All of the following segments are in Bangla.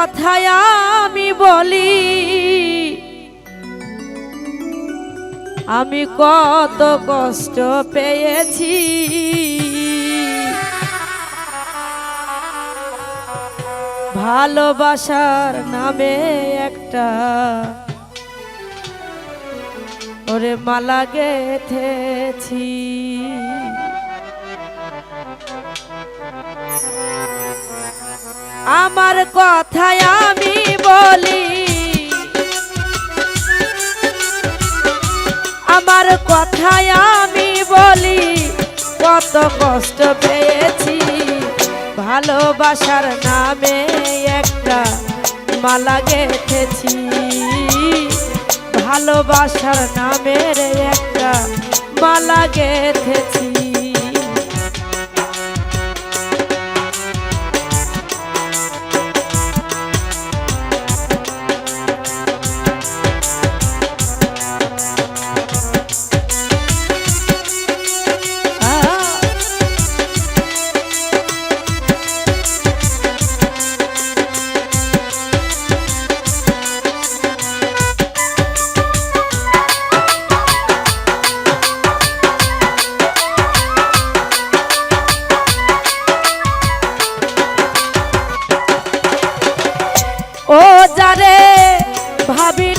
কথায় আমি বলি আমি কত কষ্ট পেয়েছি। ভালোবাসার নামে একটা ওরে মালা গেথেছি। আমার কথায় আমি বলি, আমার কথায় আমি বলি, কত কষ্ট পেয়েছি। ভালোবাসার নামে একটা মালা গেথেছি। ভালোবাসার নামের একটা মালা গেথেছি।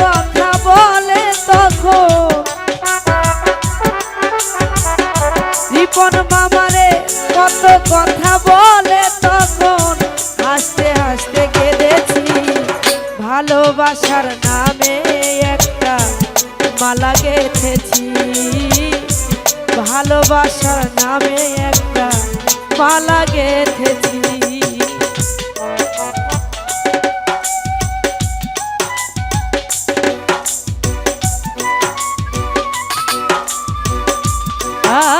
কথা বলে তখন রিপন মামারে কত কথা বলে তখন। হাসতে হাসতে কেঁদেছি, ভালোবাসার নামে একটা মালা গেথেছি। ভালোবাসার নামে একটা মালা গেথেছি। Ah.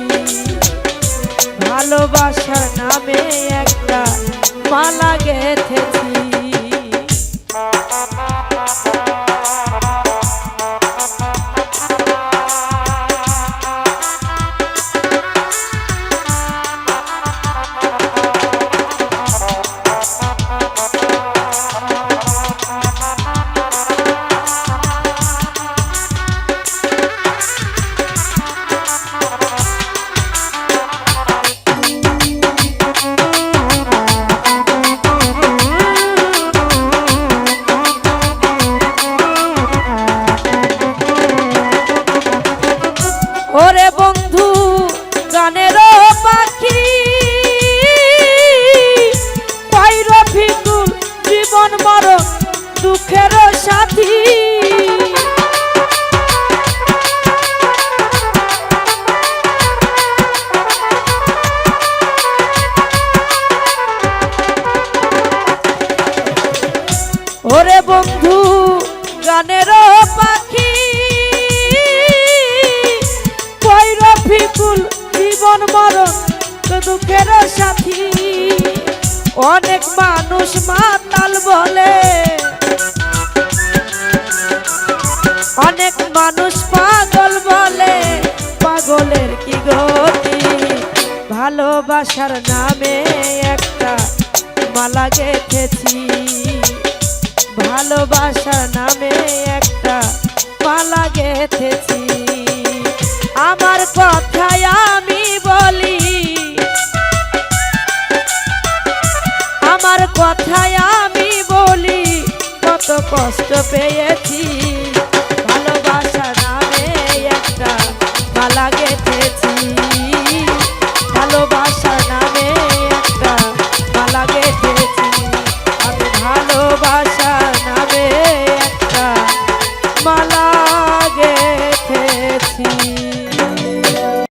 ভালোবাসার নামে একটা মালা গেথেছি। সাথী। ওরে বন্ধু গানের পাখি রফিকুল জীবন মরণ দুঃখের সাথী। অনেক মানুষ মাতাল বলে অনেক মানুষ পাগল বলে। পাগলের কি গতি? ভালোবাসার নামে একটা মালা গেঁথেছি। ভালোবাসার নামে একটা মালা গেঁথেছি। আমার কথায় আমি বলি, আমার কথায় আমি বলি, কত কষ্ট পেয়েছি